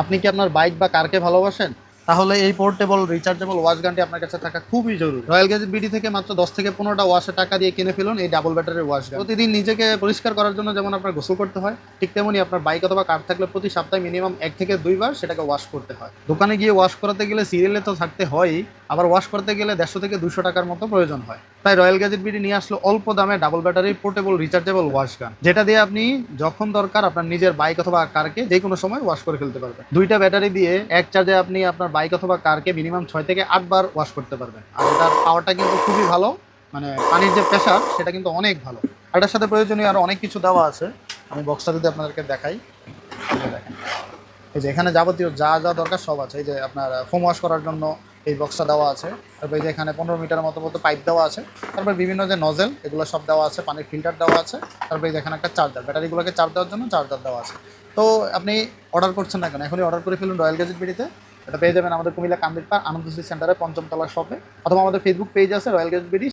আপনি কি আপনার বাইক বা কারকে ভালোবাসেন? তাহলে এই পোর্টেবল রিচার্জেবল ওয়াশ গানটি আপনার কাছে থাকা খুবই জরুরি। রয়্যাল গ্যাজেট বিডি থেকে মাত্র দশ থেকে পনেরোটা ওয়াশে টাকা দিয়ে কিনে ফেলুন এই ডাবল ব্যাটারির ওয়াশ গান প্রতিদিন নিজেকে পরিষ্কার করার জন্য যেমন আপনার গোসল করতে হয়, ঠিক তেমনি আপনার বাইক অথবা কার থাকলে প্রতি সপ্তাহে মিনিমাম এক থেকে দুইবার সেটাকে ওয়াশ করতে হয়। দোকানে গিয়ে ওয়াশ করাতে গেলে সিরিয়ালে তো থাকতে হয়ই। আবার ওয়াশ করতে গেলে দেড়শো থেকে দুশো টাকার মতো প্রয়োজন হয়। তাই রয়্যাল গ্যাজেট বিডি নিয়ে আসলো অল্প দামে double battery portable rechargeable wash gun যেটা দিয়ে আপনি যখন দরকার আপনার নিজের বাইক অথবা কারকে যে কোনো সময় ওয়াশ করে ফেলতে পারবেন। দুইটা ব্যাটারি দিয়ে এক চার্জে আপনি আপনার বাইক অথবা কারকে মিনিমাম ছয় থেকে আটবার ওয়াশ করতে পারবেন। আর এটার পাওয়ারটা কিন্তু খুবই ভালো মানে পানির যে প্রেশার সেটা কিন্তু অনেক ভালো। এটার সাথে প্রয়োজনীয় আরও অনেক কিছু দেওয়া আছে। আমি বক্সটা যদি আপনাদেরকে দেখাই দেখেন। এই যে এখানে যাবতীয় যা যা দরকার সব আছে। এই যে আপনার ফোম ওয়াশ করার জন্য এই বক্সটা দেওয়া আছে। তারপর এই যে এখানে পনেরো মিটার মতো মতো পাইপ দেওয়া আছে। তারপর বিভিন্ন যে নজেল এগুলো সব দেওয়া আছে, পানির ফিল্টার দেওয়া আছে। তারপর এই যে এখানে একটা চার্জার ব্যাটারিগুলোকে চার্জ দেওয়ার জন্য চার্জার দেওয়া আছে। তো আপনি অর্ডার করছেন না কেন? এখনই অর্ডার করে ফেলুন রয়্যাল গ্যাজেট বিডিতে। এটা পেয়ে যাবেন আমাদের কুমিল্লা কান্দির পার আনন্দ সেন্টারে পঞ্চম তলা শপে অথবা আমাদের ফেসবুক পেজ আছে রয়্যাল গ্যাজেট বিডি।